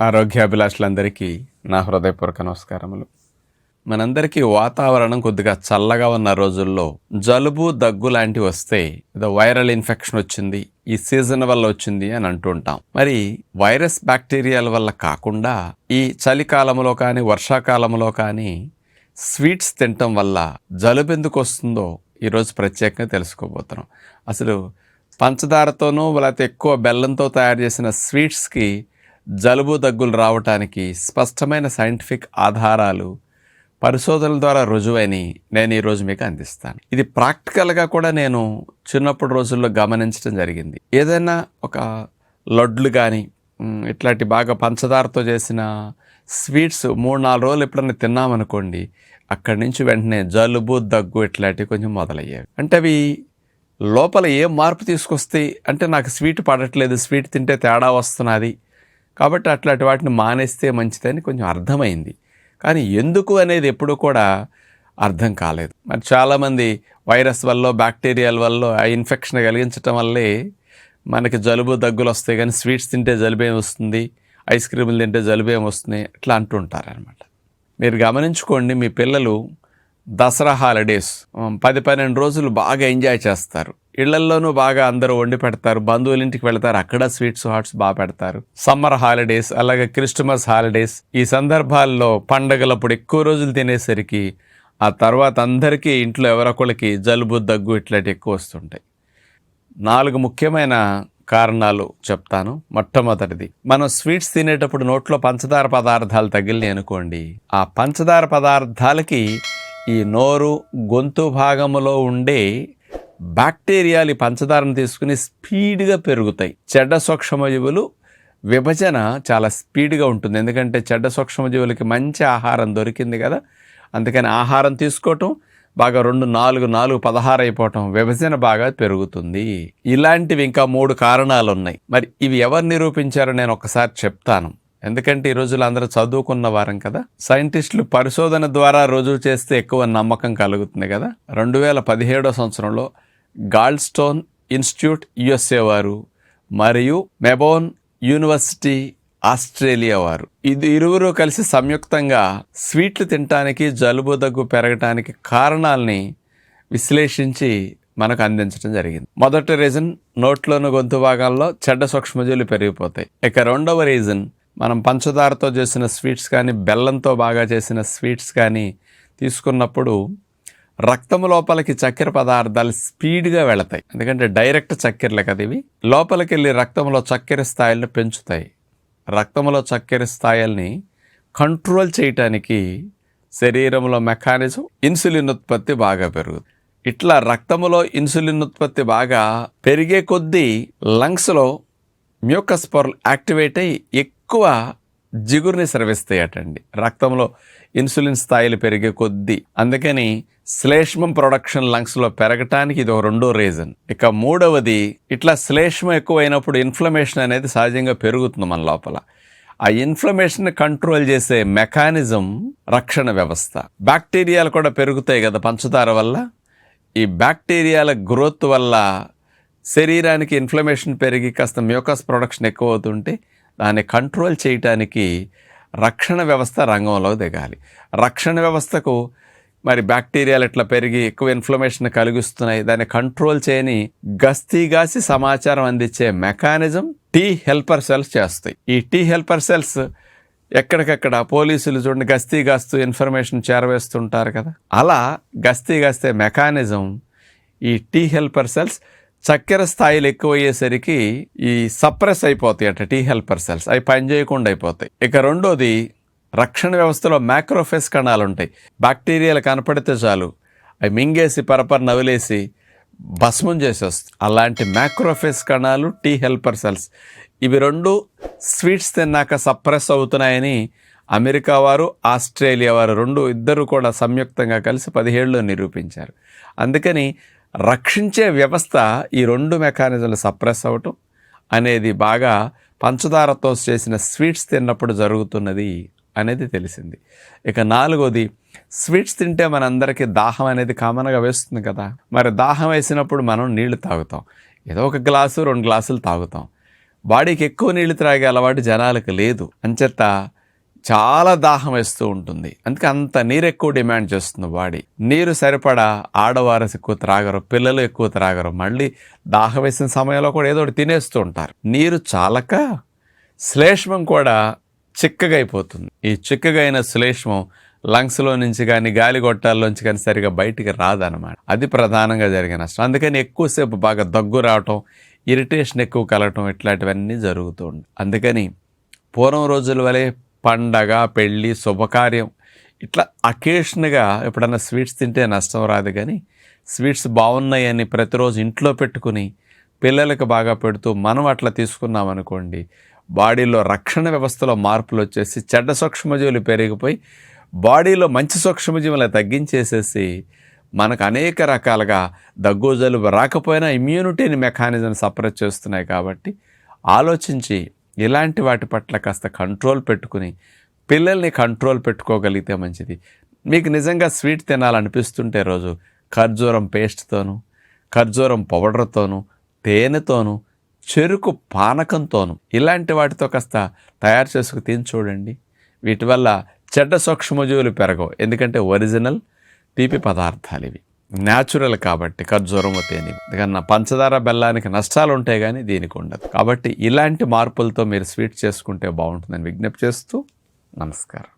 ఆరోగ్యాభిలాషులందరికీ నా హృదయపూర్వక నమస్కారములు. మనందరికీ వాతావరణం కొద్దిగా చల్లగా ఉన్న రోజుల్లో జలుబు దగ్గు లాంటివి వస్తే ఏదో వైరల్ ఇన్ఫెక్షన్ వచ్చింది ఈ సీజన్ వల్ల వచ్చింది అని అంటుంటాం మరి వైరస్ బ్యాక్టీరియాల వల్ల కాకుండా ఈ చలికాలంలో కానీ వర్షాకాలంలో కానీ స్వీట్స్ తినటం వల్ల జలుబు ఎందుకు వస్తుందో ఈరోజు ప్రత్యేకంగా తెలుసుకోబోతున్నాం. అసలు పంచదారతోనూ లేకపోతే ఎక్కువ బెల్లంతో తయారు చేసిన స్వీట్స్కి జలుబు దగ్గులు రావటానికి స్పష్టమైన సైంటిఫిక్ ఆధారాలు పరిశోధనల ద్వారా రుజువని నేను ఈరోజు మీకు అందిస్తాను. ఇది ప్రాక్టికల్గా కూడా నేను చిన్నప్పుడు రోజుల్లో గమనించడం జరిగింది. ఏదైనా ఒక లడ్లు కానీ ఇట్లాంటి బాగా పంచదారతో చేసిన స్వీట్స్ మూడు నాలుగు రోజులు ఎప్పుడైనా తిన్నామనుకోండి అక్కడి నుంచి వెంటనే జలుబు దగ్గు ఇట్లాంటివి కొంచెం మొదలయ్యాయి అంటే అవి లోపల ఏం మార్పు తీసుకొస్తాయి? అంటే నాకు స్వీట్ పడట్లేదు స్వీట్ తింటే తేడా వస్తున్నది? కాబట్టి అట్లాంటి వాటిని మానేస్తే మంచిదని కొంచెం అర్థమైంది. కానీ ఎందుకు అనేది ఎప్పుడూ కూడా అర్థం కాలేదు. మరి చాలామంది వైరస్ వల్ల బ్యాక్టీరియాల వల్ల ఆ ఇన్ఫెక్షన్ కలిగించటం వల్లే మనకి జలుబు దగ్గులు వస్తాయి. కానీ స్వీట్స్ తింటే జలుబేం వస్తుంది? ఐస్ క్రీములు తింటే జలుబేం వస్తుంది? ఇట్లా అంటుంటారనమాట మీరు గమనించుకోండి మీ పిల్లలు దసరా హాలిడేస్ పది పన్నెండు రోజులు బాగా ఎంజాయ్ చేస్తారు. ఇళ్ళల్లోనూ బాగా అందరూ వండి పెడతారు. బంధువుల ఇంటికి వెళతారు. అక్కడ స్వీట్స్ హాట్స్ బాగా పెడతారు. సమ్మర్ హాలిడేస్ అలాగే క్రిస్టమస్ హాలిడేస్ ఈ సందర్భాల్లో పండగలప్పుడు ఎక్కువ రోజులు తినేసరికి ఆ తర్వాత అందరికీ ఇంట్లో ఎవరొకళ్ళకి జలుబు దగ్గు ఇట్లాంటి ఎక్కువ వస్తుంటాయి. నాలుగు ముఖ్యమైన కారణాలు చెప్తాను. మొట్టమొదటిది మనం స్వీట్స్ తినేటప్పుడు నోట్లో పంచదార పదార్థాలు తగిలినాయి అనుకోండి. ఆ పంచదార పదార్థాలకి ఈ నోరు గొంతు భాగములో ఉండే బ్యాక్టీరియాలు పంచదారను తీసుకుని స్పీడ్గా పెరుగుతాయి. చెడ్డ సూక్ష్మజీవులు విభజన చాలా స్పీడ్గా ఉంటుంది. ఎందుకంటే చెడ్డ సూక్ష్మజీవులకి మంచి ఆహారం దొరికింది కదా. అందుకని ఆహారం తీసుకోవటం బాగా రెండు నాలుగు నాలుగు పదహారు అయిపోవటం విభజన బాగా పెరుగుతుంది. ఇలాంటివి ఇంకా మూడు కారణాలు ఉన్నాయి మరి ఇవి ఎవరు నిరూపించారో నేను ఒకసారి చెప్తాను. ఎందుకంటే ఈ రోజులు అందరూ చదువుకున్న వారం కదా. సైంటిస్టులు పరిశోధన ద్వారా రుజువు చేస్తే ఎక్కువ నమ్మకం కలుగుతుంది కదా. రెండు వేల పదిహేడో సంవత్సరంలో గాల్డ్స్టోన్ ఇన్స్టిట్యూట్ యుఎస్ఏ వారు మరియు మెబోన్ యూనివర్సిటీ ఆస్ట్రేలియా వారు. ఇది ఇరువురు కలిసి సంయుక్తంగా స్వీట్లు తినటానికి జలుబు దగ్గు పెరగటానికి కారణాలని విశ్లేషించి మనకు అందించడం జరిగింది. మొదటి రీజన్ నోట్లోని గొంతు భాగాల్లో చెడ్డ సూక్ష్మజీవులు పెరిగిపోతాయి. ఇక రెండవ రీజన్ మనం పంచదారతో చేసిన స్వీట్స్ కానీ బెల్లంతో బాగా చేసిన స్వీట్స్ కానీ తీసుకున్నప్పుడు రక్తం లోపలికి చక్కెర పదార్థాలు స్పీడ్గా వెళతాయి. ఎందుకంటే డైరెక్ట్ చక్కెరలే కదా ఇవి. లోపలికి వెళ్ళి రక్తంలో చక్కెర స్థాయిలను పెంచుతాయి. రక్తంలో చక్కెర స్థాయిల్ని కంట్రోల్ చేయటానికి శరీరంలో మెకానిజం ఇన్సులిన్ ఉత్పత్తి బాగా పెరుగుతుంది. ఇట్లా రక్తంలో ఇన్సులిన్ ఉత్పత్తి బాగా పెరిగే కొద్దీ లంగ్స్లో మ్యూకస్ పొరలు యాక్టివేట్ అయ్యి ఎక్కువ జిగురుని స్రవిస్తాయటండి. రక్తంలో ఇన్సులిన్ స్థాయిలు పెరిగే కొద్దీ. అందుకని శ్లేష్మం ప్రొడక్షన్ లంగ్స్లో పెరగటానికి ఇది ఒక రెండో రీజన్. ఇక మూడవది ఇట్లా శ్లేష్మం ఎక్కువైనప్పుడు ఇన్ఫ్లమేషన్ అనేది సహజంగా పెరుగుతుంది మన లోపల. ఆ ఇన్ఫ్లమేషన్ కంట్రోల్ చేసే మెకానిజం రక్షణ వ్యవస్థ. బ్యాక్టీరియాలు కూడా పెరుగుతాయి కదా పంచదార వల్ల. ఈ బ్యాక్టీరియాల గ్రోత్ వల్ల శరీరానికి ఇన్ఫ్లమేషన్ పెరిగి కాస్త మ్యూకస్ ప్రొడక్షన్ ఎక్కువ అవుతుంటే దాన్ని కంట్రోల్ చేయటానికి రక్షణ వ్యవస్థ రంగంలో దిగాలి. రక్షణ వ్యవస్థకు మరి బ్యాక్టీరియాలు ఇట్లా పెరిగి ఎక్కువ ఇన్ఫ్లమేషన్ కలిగిస్తున్నాయి. దాన్ని కంట్రోల్ చేయని గస్తీగాసి సమాచారం అందించే మెకానిజం టీ హెల్పర్ సెల్స్ చేస్తాయి. ఈ టీ హెల్పర్ సెల్స్ ఎక్కడికక్కడ పోలీసులు చూడండి గస్తీ గాస్తూ ఇన్ఫర్మేషన్ చేరవేస్తుంటారు కదా. అలా గస్తీ గాస్తే మెకానిజం ఈ టీ హెల్పర్ సెల్స్ చక్కెర స్థాయిలు ఎక్కువ అయ్యేసరికి ఈ సప్రెస్ అయిపోతాయి అట టీ హెల్పర్ సెల్స్. అవి పనిచేయకుండా అయిపోతాయి. ఇక రెండోది రక్షణ వ్యవస్థలో మ్యాక్రోఫెస్ కణాలు ఉంటాయి బ్యాక్టీరియాలు కనపడితే చాలు. అవి మింగేసి పరపర నవిలేసి భస్మం చేసేస్తుంది అలాంటి మ్యాక్రోఫెస్ కణాలు టీ హెల్పర్ సెల్స్. ఇవి రెండు స్వీట్స్ తిన్నాక సప్రెస్ అవుతున్నాయని అమెరికా వారు ఆస్ట్రేలియా వారు రెండు ఇద్దరు కూడా సంయుక్తంగా కలిసి పదిహేడులో నిరూపించారు. అందుకని రక్షించే వ్యవస్థ ఈ రెండు మెకానిజంలు సప్రెస్ అవ్వటం అనేది బాగా పంచదారతో చేసిన స్వీట్స్ తిన్నప్పుడు జరుగుతున్నది అనేది తెలిసింది. ఇక నాలుగోది స్వీట్స్ తింటే మనందరికీ దాహం అనేది కామన్గా వేస్తుంది కదా. మరి దాహం వేసినప్పుడు మనం నీళ్ళు తాగుతాం. ఏదో ఒక గ్లాసు రెండు గ్లాసులు తాగుతాం. బాడీకి ఎక్కువ నీళ్ళు త్రాగే అలవాటు జనాలకు లేదు. అంచేత చాలా దాహం వేస్తూ ఉంటుంది. అందుకే అంత నీరు ఎక్కువ డిమాండ్ చేస్తుంది బాడీ నీరు సరిపడా ఆడవారు ఎక్కువ త్రాగరు పిల్లలు ఎక్కువ త్రాగరు. మళ్ళీ దాహం వేసిన సమయంలో కూడా ఏదో ఒకటి తినేస్తూ ఉంటారు. నీరు చాలక శ్లేష్మం కూడా చిక్కగా అయిపోతుంది ఈ చిక్కగా అయిన శ్లేష్మం లంగ్స్లో నుంచి కానీ గాలి గొట్టాల్లోంచి కానీ సరిగా బయటికి రాదనమాట అది ప్రధానంగా జరిగే నష్టం. అందుకని ఎక్కువసేపు బాగా దగ్గు రావటం ఇరిటేషన్ ఎక్కువ కలగటం ఇట్లాంటివన్నీ జరుగుతూ ఉంటాయి. అందుకని పూర్వం రోజుల వలె పండగ పెళ్ళి శుభకార్యం. ఇట్లా అకేషన్గా ఎప్పుడన్నా స్వీట్స్ తింటే నష్టం రాదు కానీ స్వీట్స్ బాగున్నాయని ప్రతిరోజు ఇంట్లో పెట్టుకుని పిల్లలకు బాగా పెడుతూ మనం అట్లా తీసుకున్నాం అనుకోండి బాడీలో రక్షణ వ్యవస్థలో మార్పులు వచ్చేసి చెడ్డ సూక్ష్మజీవులు పెరిగిపోయి బాడీలో మంచి సూక్ష్మజీవులు తగ్గించేసేసి మనకు అనేక రకాలుగా దగ్గు జలుబు రాకపోయినా ఇమ్యూనిటీని మెకానిజం సపరేట్ చేస్తున్నాయి కాబట్టి ఆలోచించి ఇలాంటి వాటి పట్ల కాస్త కంట్రోల్ పెట్టుకుని పిల్లల్ని కంట్రోల్ పెట్టుకోగలిగితే మంచిది. మీకు నిజంగా స్వీట్ తినాలనిపిస్తుంటే రోజు ఖర్జూరం పేస్ట్తోనూ ఖర్జూరం పౌడర్తోనూ తేనెతోనూ చెరుకు పానకంతోనూ ఇలాంటి వాటితో కాస్త తయారు చేసుకు తిని చూడండి. వీటి వల్ల చెడ్డ సూక్ష్మజీవులు పెరగవు. ఎందుకంటే ఒరిజినల్ తీపి పదార్థాలు ఇవి. న్యాచురల్ కాబట్టి ఖర్జూరము తేనె. ఎందుకన్నా పంచదార బెల్లానికి నష్టాలు ఉంటాయి కానీ దీనికి ఉండదు. కాబట్టి ఇలాంటి మార్పులతో మీరు స్వీట్ చేసుకుంటే బాగుంటుందని విజ్ఞప్తి చేస్తూ నమస్కారం.